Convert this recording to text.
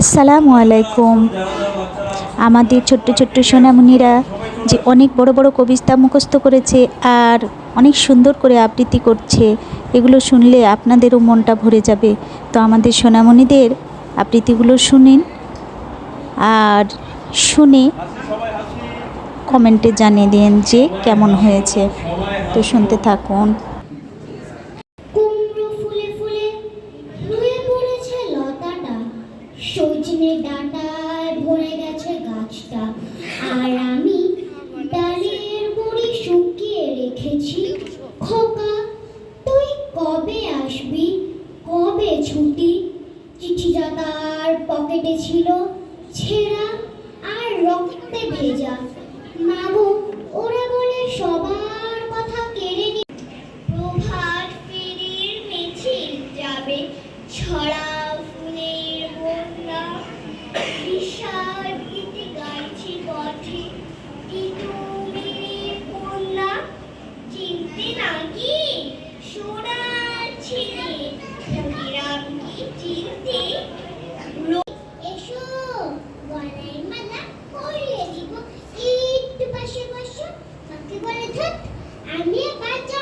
আসসালামু আলাইকুম। আমাদের ছোট্ট ছোট্ট সোনামণিরা যে অনেক বড় বড় কবিতা মুখস্থ করেছে আর অনেক সুন্দর করে আবৃত্তি করছে, এগুলো শুনলে আপনাদেরও মনটা ভরে যাবে। তো আমাদের সোনামণিদের আবৃত্তিগুলো শুনিন আর শুনে কমেন্টে জানিয়ে দিন যে কেমন হয়েছে। তো শুনতে থাকুন। ডাঁটায় ভরে গেছে গাছটা। আর আমি ডালের শুকিয়ে রেখেছি। খোকা, তুই কবে আসবি? কবে ছুটি? চিঠিটা তার পকেটে ছিল ছেঁড়া আর রক্তে ভেজা। আমি বাচ্চা